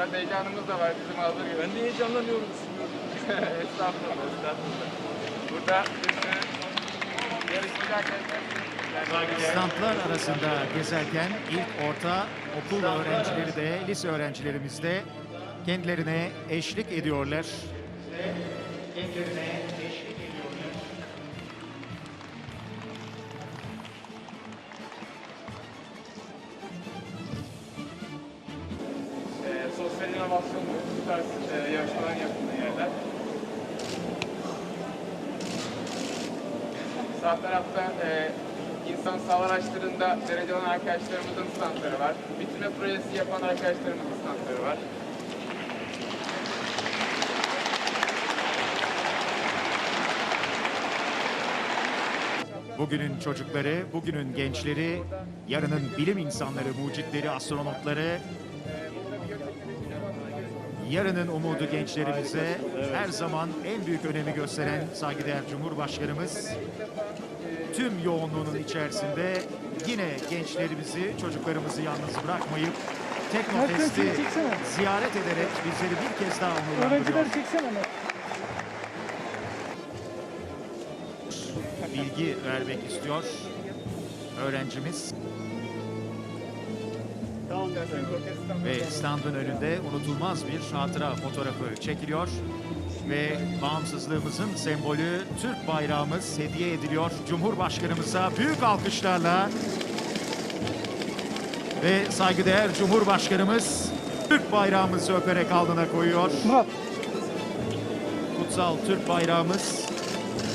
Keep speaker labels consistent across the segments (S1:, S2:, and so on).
S1: Biraz heyecanımız da var bizim hazır gibi.
S2: Ben de heyecanlanıyorum.
S1: estağfurullah, estağfurullah. Burada yarışmacı arkadaşlar.
S3: Standlar arasında gezerken ilk orta okul öğrencileri de lise öğrencilerimiz de kendilerine eşlik ediyorlar. Kendilerine
S1: bu tarz e, yarışmaların yapıldığı yerler. Sağ tarafta e, insan sağlar araçlarında derece olan arkadaşlarımızın standları var. Bitirme projesi yapan arkadaşlarımızın standları var.
S3: Bugünün çocukları, bugünün gençleri, yarının bilim insanları, mucitleri, astronotları, yarının umudu gençlerimize her zaman en büyük önemi gösteren saygıdeğer Cumhurbaşkanımız tüm yoğunluğunun içerisinde yine gençlerimizi, çocuklarımızı yalnız bırakmayıp Teknofest'i ziyaret ederek bizleri bir kez daha onurlandırıyor.
S4: Öğrenciler çeksene
S3: bilgi vermek istiyor öğrencimiz ve standın önünde unutulmaz bir hatıra fotoğrafı çekiliyor ve bağımsızlığımızın sembolü Türk bayrağımız hediye ediliyor Cumhurbaşkanımıza büyük alkışlarla ve saygıdeğer Cumhurbaşkanımız Türk bayrağımızı öperek alnına koyuyor.
S4: Murat.
S3: Kutsal Türk bayrağımız,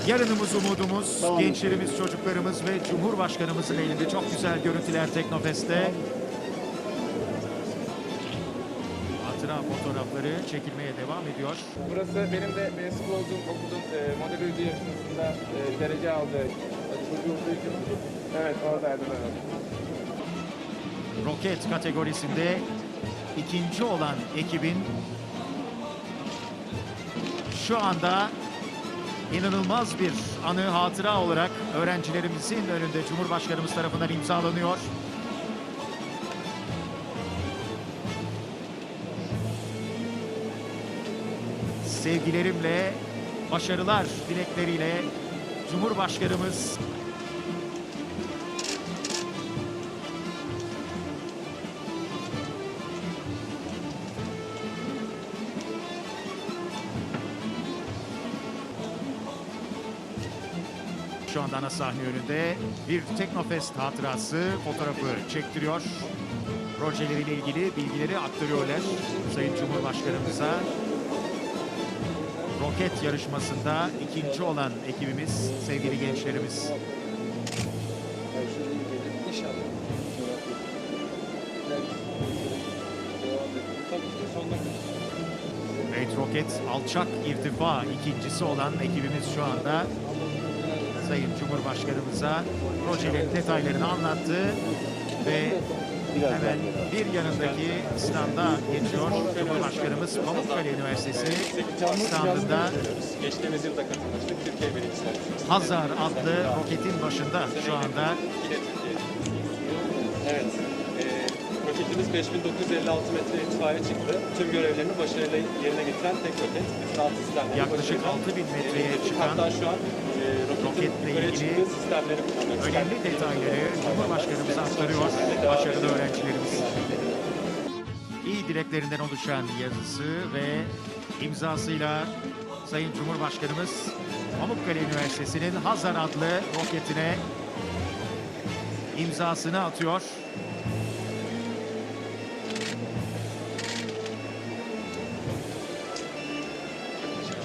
S3: yarınımız umudumuz, gençlerimiz, çocuklarımız ve Cumhurbaşkanımızın elinde çok güzel görüntüler Teknofest'te. Fotoğrafları çekilmeye devam ediyor.
S1: Burası benim de mensup olduğum okulun e, model uydu yarışmasında e, derece aldığı çocuğu olduğu için. Evet oradaydım evet.
S3: Roket kategorisinde ikinci olan ekibin şu anda inanılmaz bir anı hatıra olarak öğrencilerimizin önünde Cumhurbaşkanımız tarafından imzalanıyor. Sevgilerimle, başarılar dilekleriyle Cumhurbaşkanımız Şu anda ana sahne önünde bir Teknofest hatırası fotoğrafı çektiriyor. Projeleriyle ilgili bilgileri aktarıyorlar Sayın Cumhurbaşkanımıza. Roket yarışmasında ikinci olan ekibimiz, sevgili gençlerimiz. Evet roket alçak irtifa ikincisi olan ekibimiz şu anda Sayın Cumhurbaşkanımıza projelerin detaylarını anlattı hemen bir yanındaki standa geçiyor. Cumhurbaşkanımız Pamukkale Üniversitesi standında
S2: Geçtiğimiz yılda katılmıştık. Türkiye olmuştuk.
S3: Hazar adlı roketin başında şu anda.
S2: Evet. E, roketimiz 5956 metre irtifaya çıktı. Tüm görevlerini başarıyla yerine getiren tek roket. Bütün alt sistemleri
S3: Yaklaşık
S2: başarıyla
S3: 6000 metreye
S2: getirdik.
S3: çıkan
S2: Hatta şu an e,
S3: roketle ilgili
S2: sistemleri
S3: önemli detayları Cumhurbaşkanımıza aktarıyor başarılı öğrencilerimiz. İyi dileklerinden oluşan yazısı ve imzasıyla Sayın Cumhurbaşkanımız Pamukkale Üniversitesi'nin Hazar adlı roketine imzasını atıyor.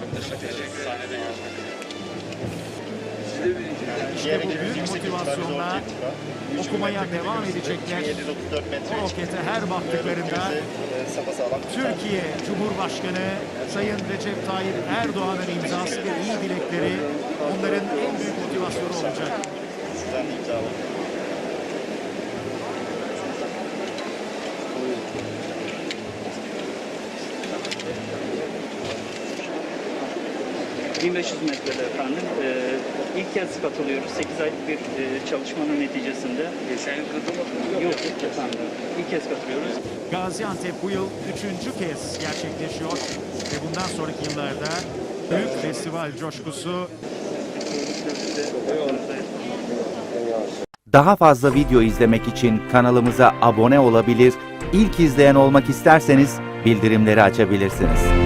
S2: Çok teşekkür ederiz. Sahnede görüşmek üzere.
S3: İşte bu büyük motivasyonla okumaya devam edecekler.
S5: 734 metre
S3: O rokete her baktıklarında
S5: sapasağlam.
S3: Türkiye Cumhurbaşkanı Sayın Recep Tayyip Erdoğan'ın imzası ve iyi dilekleri onların en büyük motivasyonu olacak.
S4: 1500 metrede efendim. Ee, ilk kez katılıyoruz. 8 aylık bir e, çalışmanın neticesinde. Geçen yıl katılmadınız Yok efendim. İlk kez katılıyoruz.
S3: Gaziantep bu yıl üçüncü kez gerçekleşiyor ve bundan sonraki yıllarda büyük festival coşkusu
S6: Daha fazla video izlemek için kanalımıza abone olabilir, ilk izleyen olmak isterseniz bildirimleri açabilirsiniz.